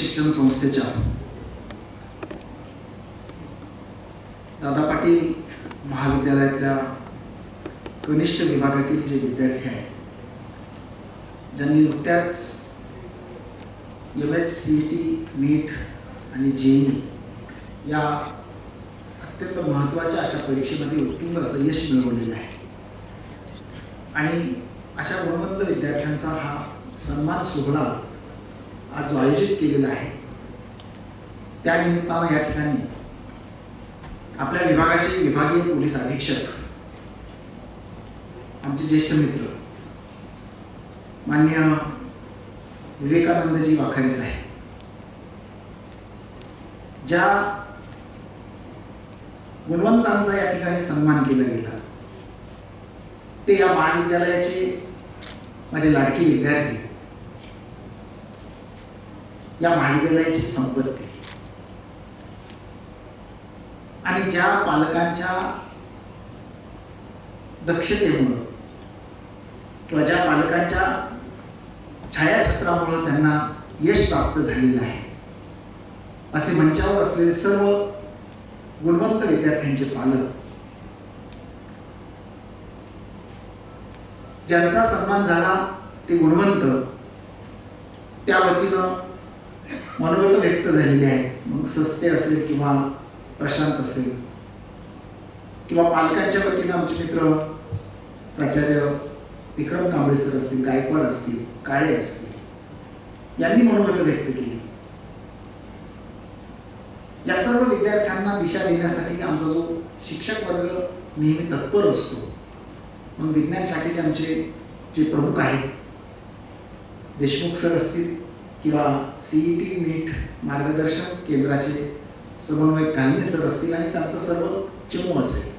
शिक्षण संस्थेच्या. दादा पाटील महाविद्यालयातल्या कनिष्ठ विभागातील जे विद्यार्थी आहेत ज्यांनी नुकत्याच M H C T NEET आणि जेई या अत्यंत महत्त्वाच्या अशा परीक्षेमध्ये उत्तुंग असं यश मिळवलेलं आहे. आणि अशा गुणवंत विद्यार्थ्यांचा हा सन्मान सोहळा आज जो आयोजित केलेला आहे त्यानिमित्तानं या ठिकाणी आपल्या विभागाचे विभागीय पोलीस अधीक्षक आमचे ज्येष्ठ मित्र मान्य विवेकानंदजी वाखारी साहेब ज्या गुणवंतांचा या ठिकाणी सन्मान केला गेला ते या महाविद्यालयाचे माझे लाडके विद्यार्थी या महाविद्यालयाची संपत्ती. आणि ज्या पालकांच्या दक्षतेमुळं किंवा ज्या पालकांच्या छायाचित्रामुळं त्यांना यश प्राप्त झालेलं आहे असे मंचावर असलेले सर्व गुणवंत विद्यार्थ्यांचे पालक ज्यांचा सन्मान झाला ते गुणवंत त्या वतीनं मनोगत व्यक्त झालेली आहे. मग सस्ते असेल किंवा प्रशांत असेल किंवा पालकांच्या वतीनं आमचे मित्र प्राचार्य विक्रम कांबळे सर असतील गायकवाड असतील काळे असतील यांनी मनोगत व्यक्त केली. या सर्व विद्यार्थ्यांना दिशा देण्यासाठी आमचा जो शिक्षक वर्ग नेहमी तत्पर असतो. मग विज्ञान शाखेचे आमचे जे प्रमुख आहेत देशमुख सर असतील किंवा सीईटी नीट मार्गदर्शन केंद्राचे समन्वयक गांधी सर असतील आणि त्यांचं सर्व चमू असेल.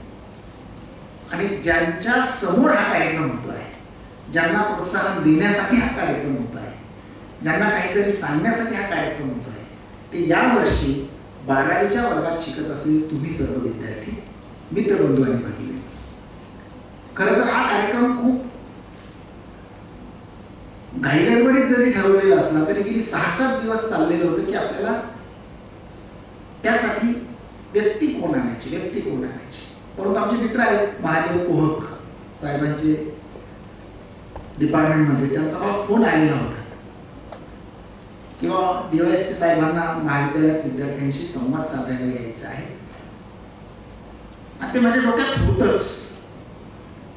आणि ज्यांच्या समोर हा कार्यक्रम होतो आहे ज्यांना प्रोत्साहन देण्यासाठी हा कार्यक्रम होत आहे ज्यांना काहीतरी सांगण्यासाठी हा कार्यक्रम होत आहे ते यावर्षी बारावीच्या वर्गात शिकत असलेले तुम्ही सर्व विद्यार्थी मित्रबंधू आणि भगिनी. खरं तर हा कार्यक्रम खूप घाईगडबडीत जरी ठरवलेला असला तरी गेली सहा सात दिवस चाललेलं होतं की आपल्याला त्यासाठी व्यक्ती कोण आणायची? व्यक्ती कोण आणायची? परंतु आमचे मित्र आहेत महादेव कोहक साहेबांचे डिपार्टमेंटमध्ये त्यांचा मला फोन आलेला होता. किंवा डीवायएसपी साहेबांना महाविद्यालयात विद्यार्थ्यांशी संवाद साधायला यायचा आहे. आणि ते माझ्या डोक्यात होतच.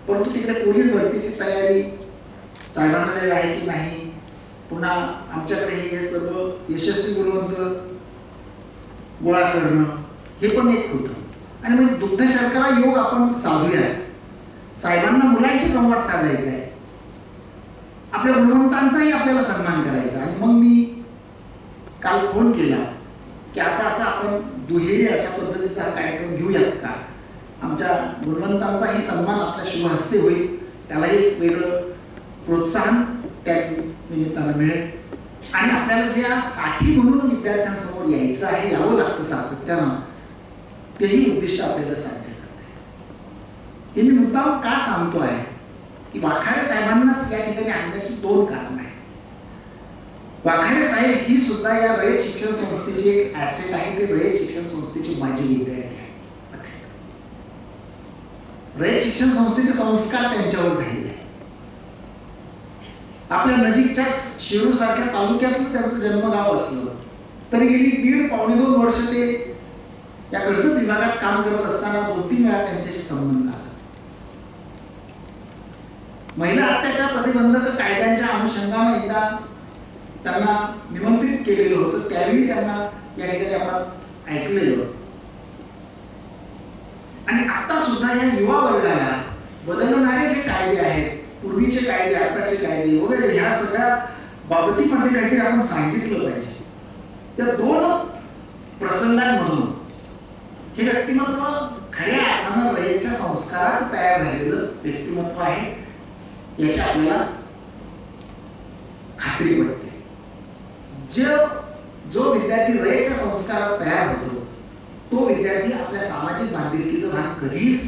परंतु तिकडे पोलीस भरतीची तयारी साहेबांकडे आहे की नाही. पुन्हा आमच्याकडे हे सर्व यशस्वी गुणवंत गोळा करणं हे पण एक होतं. आणि मग दुग्ध शर्करा योग आपण साधूया. साहेबांना मुलांशी संवाद साधायचा आहे. आपल्या गुणवंतांचाही आपल्याला सन्मान करायचा आणि मग मी काल फोन केला की असा असा आपण दुहेरी अशा पद्धतीचा हा कार्यक्रम घेऊयात का? आमच्या गुणवंतांचाही सन्मान आपल्या शुभ हस्ते होईल. त्यालाही एक वेगळं प्रोत्साहन त्या निमित्तानं मिळेल. आणि आपल्याला जे साठी म्हणून विद्यार्थ्यांसमोर यायचं आहे यावं लागतं सातत्यानं तेही उद्दिष्ट आपल्याला साध्य करते हे मी मुद्दाम का सांगतो आहे? की वाखारे साहेबांनाच या ठिकाणी आणण्याची दोन कारण आहे वाखारे साहेब ही सुद्धा या रयत शिक्षण संस्थेची एक ऍसेट आहे ते रयत शिक्षण संस्थेची माझी विद्यार्थी आहे रयत शिक्षण संस्थेचे संस्कार त्यांच्यावर झाले. आहे आपल्या नजीकच्याच शिरूर सारख्या तालुक्यातलं त्यांचं जन्मगाव असलं तरी गेली दीड पावणे दोन वर्ष ते या गरजच विभागात काम करत असताना दोन तीन वेळा त्यांच्याशी संबंध आला. महिला अत्याचार प्रतिबंधक कायद्यांच्या अनुषंगाने एकदा त्यांना निमंत्रित केलेलं होतं त्यावेळी त्यांना या ठिकाणी आपण ऐकलेलं आणि आता सुद्धा या युवा वर्गाला बदलणारे जे कायदे आहेत पूर्वीचे कायदे आताचे कायदे वगैरे ह्या सगळ्या बाबतीमध्ये काहीतरी आपण सांगितलं पाहिजे. त्या दोन प्रसंगांमधून हे व्यक्तिमत्व खऱ्या अर्थानं रयतच्या संस्कारात तयार झालेलं व्यक्तिमत्व आहे याची आपल्याला खात्री पडते. जे जो विद्यार्थी रयतच्या संस्कारात तयार होतो तो विद्यार्थी आपल्या सामाजिक बांधिलकीचं भाग कधीच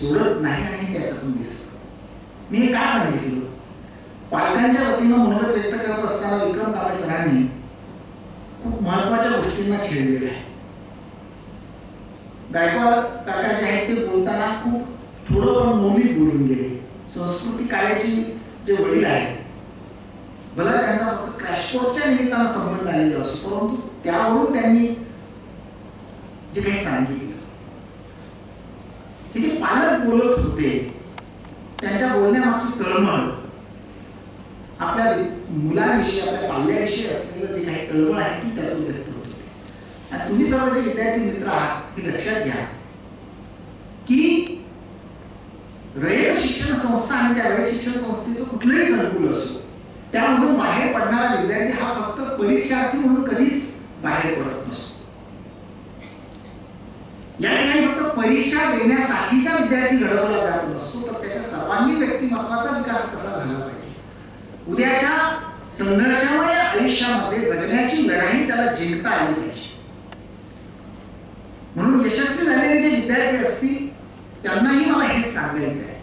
सोडत नाही आणि त्याच्यातून दिसत. मी हे का सांगितलं? पालकांच्या वतीनं मनोगत व्यक्त करत असताना विक्रम काळे सरांनी खूप महत्त्वाच्या गोष्टींना छेडलेलं आहे. गायकवाड काका जे आहेत ते बोलताना खूप थोडं पण मौलिक बोलून गेले. संस्कृती काळ्याची जे वडील आहेत भला त्यांचा फक्त क्रॅशकोटच्या निमित्तानं संबंध आलेला असतो परंतु त्यावरून त्यांनी जे काही सांगितलं ते जे पालक बोलत होते त्यांच्या बोलण्यामागची तळमळ आपल्या मुलांविषयी आपल्या पाल्याविषयी असलेलं जे काही तळमळ आहे ती त्यातून व्यक्त होत होती आणि तुम्ही सर्व विद्यार्थी मित्र आहात? हे लक्षात घ्या. की रयत शिक्षण संस्था आणि त्या रयत शिक्षण संस्थेचं कुठलंही संकुल असो त्यामधून बाहेर पडणारा विद्यार्थी हा फक्त परीक्षार्थी म्हणून कधीच बाहेर पडत नसतो. या ठिकाणी फक्त परीक्षा देण्यासाठीचा विद्यार्थी घडवला जात नसतो तर त्याच्या सर्वांगीण व्यक्तिमत्वाचा विकास कसा झाला पाहिजे? उद्याच्या संघर्षामुळे आयुष्यामध्ये जगण्याची लढाई त्याला जिंकता आली पाहिजे. म्हणून यशस्वी झालेले जे विद्यार्थी असतील त्यांनाही मला हेच सांगायचं आहे.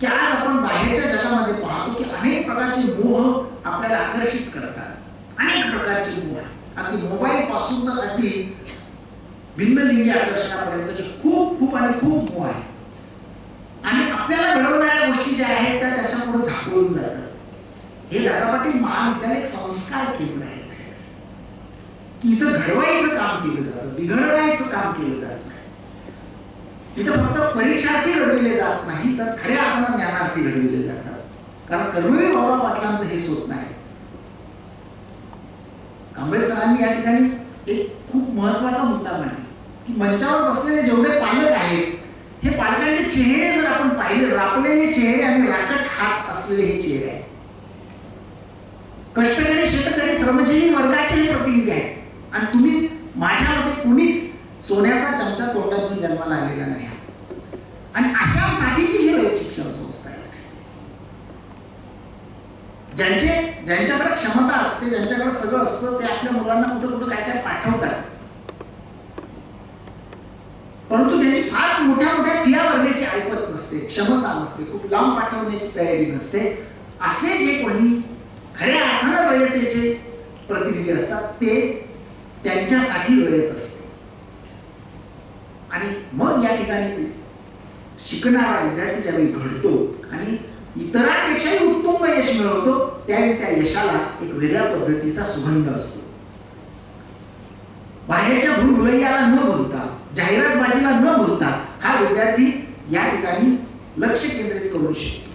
की आज आपण बाहेरच्या जगामध्ये पाहतो की अनेक प्रकारचे मोह आपल्याला आकर्षित करतात. अनेक प्रकारचे मोह. अगदी मोबाईल पासून तर अगदी भिन्नलिंगी आकर्षणापर्यंतचे खूप खूप आणि खूप मोह आहे आणि आपल्याला घडवणाऱ्या गोष्टी ज्या आहेत त्या त्याच्यामुळे झाकळून जातात. हे दादापाटील महाविद्यालय संस्कार केंद्र आहे. इथं घडवायचं काम केलं जातं बिघडवायचं काम केलं जात. नाही इथं फक्त परीक्षार्थी घडविले जात नाही तर खऱ्या अर्थानं ज्ञानार्थी घडविले जातात. कारण कर्मवीर बाबा पाटलांचं हे स्वप्न आहे. कांबळे सरांनी या ठिकाणी एक खूप महत्त्वाचा मुद्दा मांडला की मंचावर बसलेले जेवढे पालक आहेत हे पालकांचे चेहरे जर आपण पाहिले रापलेले चेहरे आणि राकट हात असलेले हे चेहरे आहेत. कष्टकरी शेतकरी श्रमजीवी वर्गाचे हे प्रतिनिधी आहेत. आणि तुम्ही माझ्या मते कुणीच सोन्याचा चमचा तोंडातून जन्माला आलेला नाही. आणि अशा साठीची ही रयत शिक्षण संस्था आहे. ज्यांचे ज्यांच्याकडे क्षमता असते ज्यांच्याकडे सगळं असतं ते आपल्या मुलांना कुठं कुठं काय काय पाठवतात. परंतु त्यांची फार मोठ्या मोठ्या फिया भरण्याची ऐपत नसते क्षमता नसते खूप लांब पाठवण्याची तयारी नसते असे जे कोणी खऱ्या अर्थानं रयतेचे प्रतिनिधी असतात ते त्यांच्यासाठी रयत असते. आणि मग या ठिकाणी शिकणारा विद्यार्थी ज्यावेळी घडतो आणि इतरांपेक्षाही उत्तम यश मिळवतो त्यावेळी त्या यशाला एक वेगळ्या पद्धतीचा सुगंध असतो. बाहेरच्या भूलभुलैयाला न बोलता जाहिरातबाजीला न बोलता हा विद्यार्थी या ठिकाणी लक्ष केंद्रित करू शकतो.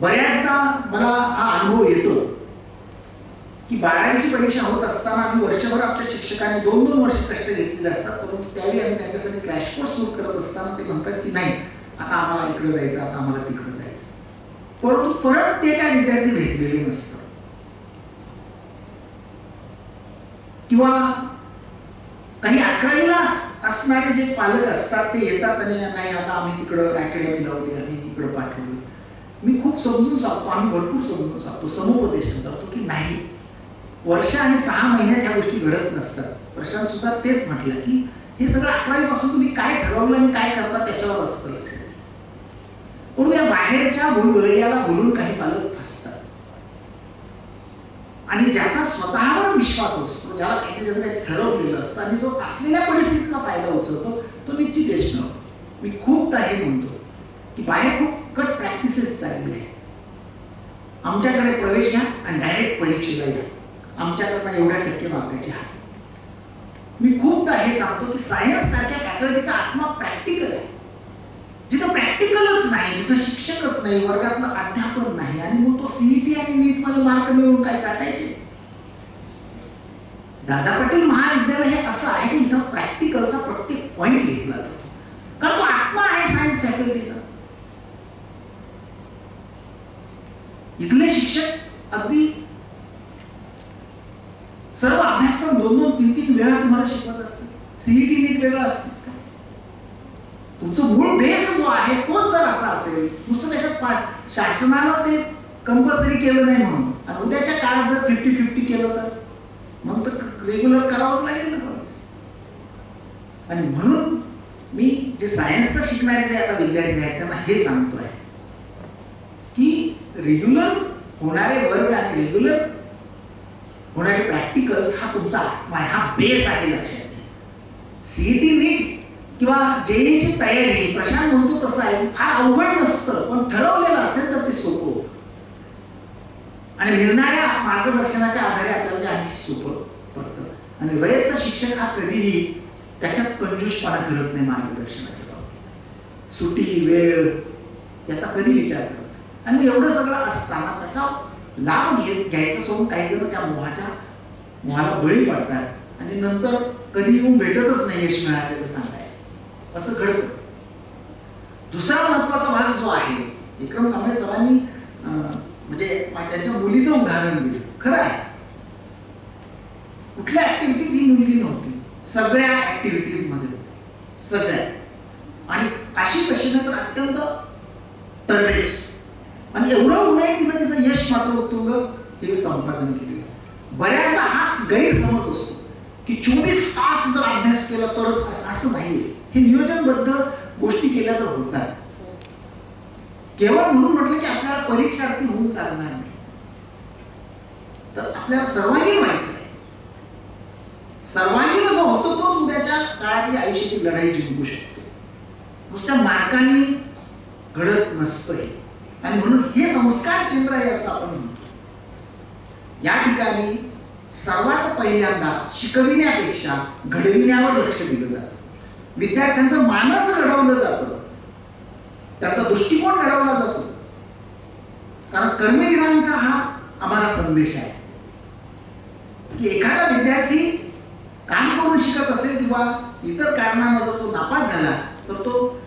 बऱ्याचदा मला हा अनुभव येतो. की बारावीची परीक्षा होत असताना आम्ही वर्षभर आपल्या शिक्षकांनी दोन दोन वर्ष कष्ट घेतलेले असतात परंतु त्यावेळी आम्ही त्यांच्यासाठी क्रॅश कोर्स सुरू करत असताना ते म्हणतात की नाही आता आम्हाला इकडं जायचं आता आम्हाला तिकडं जायचं. परंतु परत ते काय विद्यार्थी भेटलेले नसतात. किंवा काही अकरावीला असणारे जे पालक असतात ते येतात आणि नाही आता आम्ही तिकडं अकॅडमी लावली आम्ही इकडं पाठवली. मी खूप समजून सांगतो आम्ही भरपूर समजून सांगतो समुपदेशन करतो की नाही वर्ष आणि सहा महिन्यात ह्या गोष्टी घडत नसतात. प्रशांत सुद्धा तेच म्हटलं की हे सगळं अकरावी पासून तुम्ही काय ठरवलं आणि काय करता त्याच्यावर असतं लक्ष म्हणून या बाहेरच्या भूलभुलैयाला बोलून काही पालक फसतात. आणि ज्याचा स्वतःवर विश्वास असतो ज्याला काहीतरी काही ठरवलेलं असतं आणि जो असलेल्या परिस्थितीचा फायदा उचलतो तो निश्चित यश मी खूपदा हे म्हणतो की बाहेर खूप कट प्रॅक्टिसेस चाललेले आहे आमच्याकडे प्रवेश घ्या आणि डायरेक्ट परीक्षेला या. आमच्याकडनं एवढ्या टक्के मार्गाचे आहे. मी खूपदा हे सांगतो की सायन्स सारख्या फॅकल्टीचा आत्मा प्रॅक्टिकल आहे. जिथं प्रॅक्टिकलच नाही जिथं शिक्षकच नाही वर्गातलं अध्यापन नाही आणि मग तो सीईटी आणि नीटमध्ये मार्क मिळवून काय चाटायचे? दादा पाटील महाविद्यालय हे असं आहे की इथं प्रॅक्टिकलचा प्रत्येक पॉइंट घेतला जातो. कारण तो आत्मा आहे सायन्स फॅकल्टीचा इथले शिक्षक अगदी सर्व दोन दोन तीन तीन वेळा तुम्हाला शिकवत असते. सीईटी नीट वेगळं असतेच का? तुमचं मूळ बेस जो आहे तोच जर असा असेल नुसतं त्याच्यात शासनानं ते कंपल्सरी केलं नाही म्हणून. आणि उद्याच्या काळात जर फिफ्टी फिफ्टी केलं तर? मग तर रेग्युलर करावंच लागेल ना आणि म्हणून मी जे सायन्सचं शिकणारे जे आता विद्यार्थी आहेत त्यांना हे सांगतोय. की रेग्युलर होणारे वर्ग आणि रेग्युलर होणारे प्रॅक्टिकल्स हा तुमचा आत्मा आहे हा बेस आहे लक्षात घ्या. सीईटी नीट किंवा जेईची तयारी प्रशांत म्हणतो तसं आहे फार अवघड नसतं पण ठरवलेलं असेल तर ते सोपं होतं. आणि मिळणाऱ्या मार्गदर्शनाच्या आधारे आपल्याला ते आणखी सोपं पडतं. आणि रयतचा शिक्षक हा कधीही त्याच्यात कंजूषपणा करत नाही मार्गदर्शनाच्या बाबतीत. सुटी वेळ याचा कधी विचार करत आणि एवढं सगळं असताना त्याचा लाभ घेत घ्यायचं सोडून काही जण त्या मोहाच्या मोहाला बळी पडतात. आणि नंतर कधी येऊन भेटतच नाही यश मिळालेलं सांगताय असं घडतं. दुसरा महत्त्वाचा भाग जो आहे विक्रम कांबळे सरांनी म्हणजे त्यांच्या मुलीचं उदाहरण दिलं. खरं आहे. कुठल्या ऍक्टिव्हिटीत ही मुलगी नव्हती. सगळ्या ऍक्टिव्हिटीजमध्ये. सगळ्या. आणि अशी कशी तर अत्यंत तरबेज आणि एवढं होऊनही तिनं तिचं यश मात्र उत्तुंग हे संपादन केले. बऱ्याचदा हा गैरसमज असतो की चोवीस तास जर अभ्यास केला तरच असं- नाही हे नियोजनबद्ध गोष्टी केल्या तर होतात. केवळ म्हणून म्हटलं की आपल्याला परीक्षार्थी होऊन चालणार नाही. तर आपल्याला सर्वांगीण व्हायचं आहे. सर्वांगीण जो होतो तोच उद्याच्या काळातली आयुष्याची लढाई जिंकू शकतो. नुसत्या मार्कांनी घडत नसतं हे. आणि म्हणून हे संस्कार केंद्र आहे असं आपण म्हणतो. या ठिकाणी सर्वात पहिल्यांदा शिकविण्यापेक्षा घडविण्यावर लक्ष दिलं जातं. विद्यार्थ्यांचं मानस घडवलं जातं. त्याचा दृष्टिकोन घडवला जातो. कारण कर्मवीरांचा हा आम्हाला संदेश आहे. की एखादा विद्यार्थी काम करून शिकत असेल किंवा इतर कारणानं जर तो नापास झाला तर तो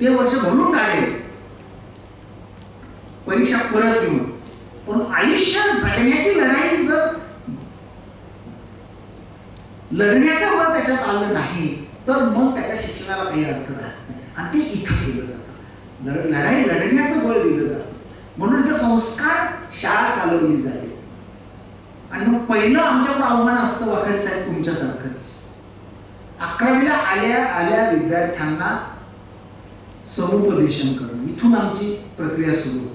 ते वर्ष भरून काढेल. परीक्षा परत घेऊन पण आयुष्य जगण्याची लढाई जर लढण्याचं बळ त्याच्यात आलं नाही तर मग त्याच्या शिक्षणाला काही अर्थ नाही. आणि ते इथं दिलं जातं. लढ- लढाई लढण्याचं बळ दिलं जातं. म्हणून ते संस्कार शाळा चालवली जाते. आणि मग पहिलं आमच्यावर आव्हान असतं वाकड साहेब तुमच्यासारखंच. अकरावीला आल्या आल्या विद्यार्थ्यांना समुपदेशन करणं. इथून आमची प्रक्रिया सुरू होते.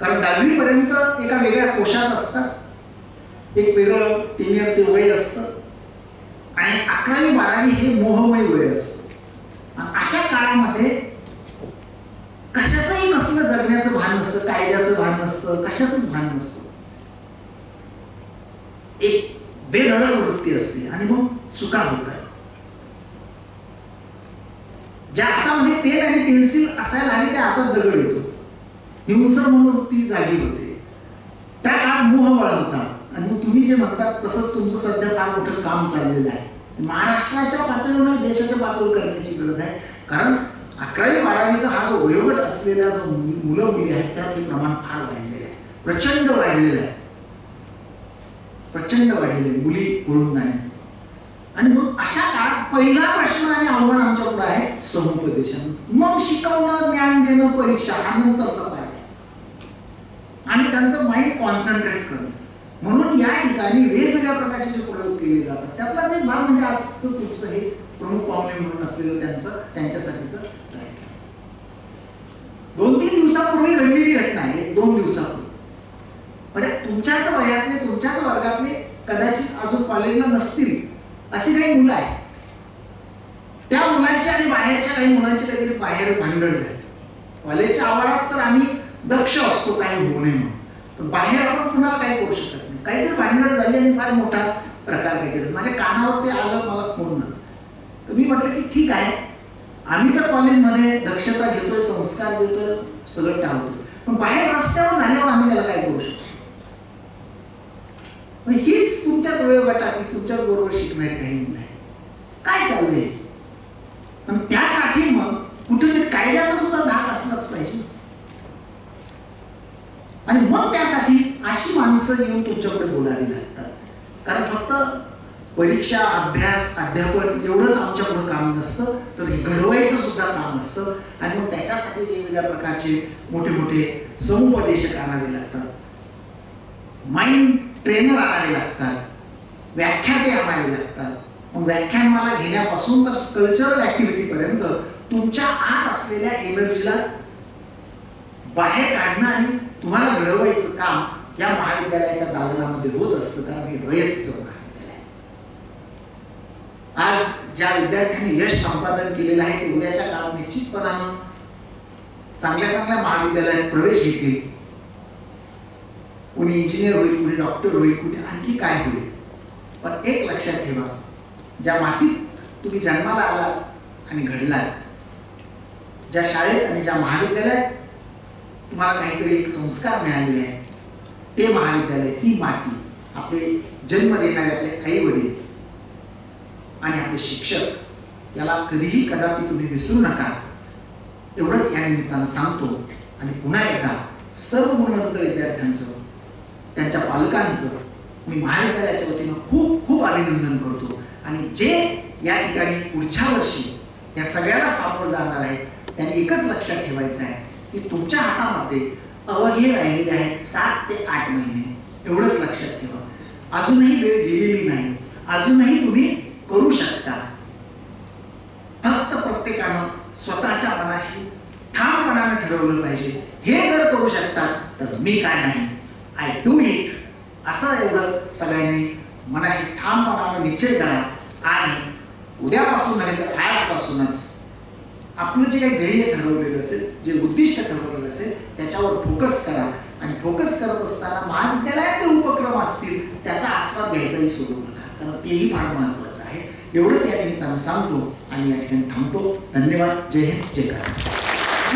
कारण दहावीपर्यंत एका वेगळ्या कोशात असतात एक वेगळं टेनियर ते वय असतं. आणि अकरावी बारावी हे मोहमय वय असतं. आणि अशा काळामध्ये कशाचंही नसलं जगण्याचं भान नसतं कायद्याचं भान नसतं कशाचंच भान नसतं. एक बेधडक वृत्ती असते आणि मग चुका होतात. ज्या हातामध्ये पेन आणि पेन्सिल असायला हवी त्या हातात दगड येतो. हिंसर म्हणून ती जागी होते. त्या काळात मोहबळ होता. आणि तुम्ही जे म्हणतात तसंच तुमचं सध्या फार मोठं काम चाललेलं आहे. महाराष्ट्राच्या पातळीवर देशाच्या पातळीवर करण्याची गरज आहे. कारण अकरावी बारावीचा हा जो वयोगट असलेला जो मुलं मुली आहेत त्यात प्रमाण फार वाढलेलं आहे. प्रचंड वाढलेलं आहे. प्रचंड वाढलेलं आहे. मुली पळून जाण्याचं. आणि मग अशा काळात पहिला प्रश्न आणि आव्हान आमच्या पुढे आहे समुपदेशन. मग शिकवणं ज्ञान देणं परीक्षा हा नंतरचा आणि त्यांचं माइंड कॉन्सन्ट्रेट करणं. म्हणून या ठिकाणी वेगवेगळ्या प्रकारचे जे प्रयोग केले जातात त्यातलाच एक भाग म्हणजे आजचं तुमचं हे प्रमुख पाहुणे म्हणून असलेलं त्यांचं त्यांच्यासाठीचं दोन तीन दिवसापूर्वी घडलेली घटना आहे दोन दिवसापूर्वी. म्हणजे तुमच्याच वयातले तुमच्याच वर्गातले कदाचित अजून कॉलेजला नसतील अशी काही मुलं आहेत. त्या मुलांच्या आणि बाहेरच्या काही मुलांची काहीतरी बाहेर भांडण झाली. कॉलेजच्या आवारात तर आम्ही दक्ष असतो काही होऊ नये म्हणून. पण बाहेर आपण कुणाला काही करू शकत नाही. काहीतरी भांडण झाली आणि फार मोठा प्रकार काहीतरी माझ्या कानावर ते आलं मला फोन तर मी म्हटलं की ठीक आहे. आम्ही तर कॉलेजमध्ये दक्षता घेतोय संस्कार देतोय सगळं टाळतोय. पण बाहेर रस्त्यावर झाल्यावर आम्ही त्याला काय करू शकतो मग हीच तुमच्याच वयोगटाची तुमच्याच बरोबर शिकणारी काही नाही. काय चाललंय पण त्यासाठी मग कुठेतरी कायद्याचा सुद्धा धाक असलाच पाहिजे आणि मग त्यासाठी अशी माणसं येऊन तुमच्याकडे बोलायला लागतात. कारण फक्त परीक्षा अभ्यास अध्यापन एवढंच आमच्या पुढे काम नसतं तर हे घडवायचं सुद्धा काम असतं आणि मग त्याच्यासाठी वेगवेगळ्या प्रकारचे मोठे मोठे समुपदेशक आणावे लागतात. माइंड ट्रेनर आणावे लागतात. व्याख्याते आणावे लागतात. मग व्याख्यानमाला घेण्यापासून तर कल्चरल ऍक्टिव्हिटीपर्यंत तुमच्या आत असलेल्या एनर्जीला बाहेर काढणं आणि तुम्हाला घडवायचं काम या महाविद्यालयाच्या दालनामध्ये होत असतं कारण हे रयतचं महाविद्यालय. आज ज्या विद्यार्थ्यांनी यश संपादन केलेलं आहे ते उद्याच्या काळात निश्चितपणानं चांगल्या चांगल्या महाविद्यालयात प्रवेश घेतील. कुणी इंजिनियर होईल कुणी डॉक्टर होईल कुणी आणखी काय होईल. पण एक लक्षात ठेवा ज्या मातीत तुम्ही जन्माला आला आणि घडलात ज्या शाळेत आणि ज्या महाविद्यालयात तुम्हाला काहीतरी एक संस्कार मिळालेले आहेत ते महाविद्यालय ती माती आपले जन्म देणारे आपले आई वडील आणि आपले शिक्षक याला कधीही कदापि तुम्ही विसरू नका. एवढंच या निमित्तानं सांगतो आणि पुन्हा एकदा सर्व गुणवंत विद्यार्थ्यांचं त्यांच्या पालकांचं मी महाविद्यालयाच्या वतीनं खूप खूप अभिनंदन करतो. आणि जे या ठिकाणी पुढच्या वर्षी या सगळ्यांना सामोरं जाणार आहे त्यांनी एकच लक्षात ठेवायचं आहे की तुमच्या हातामध्ये अवघे राहिलेले आहेत सात ते आठ महिने. एवढंच लक्षात ठेवा. अजूनही वेळ गेलेली नाही. अजूनही तुम्ही करू शकता. फक्त प्रत्येकानं स्वतःच्या मनाशी ठामपणानं ठरवलं पाहिजे. हे जर करू शकतात तर मी काय नाही. आय डू इट असं एवढं सगळ्यांनी मनाशी ठामपणानं निश्चय करा. आणि उद्यापासून नाही तर आजपासूनच आपलं जे काही ध्येय ठरवलेलं असेल जे उद्दिष्ट ठरवलेलं असेल त्याच्यावर फोकस करा. आणि फोकस करत असताना महाविद्यालयात जे उपक्रम असतील त्याचा आस्वाद घ्यायचाही सोडू नका. कारण तेही फार महत्वाचं आहे. एवढंच या निमित्तानं सांगतो आणि या ठिकाणी थांबतो. धन्यवाद. जय हिंद. जय महाराष्ट्र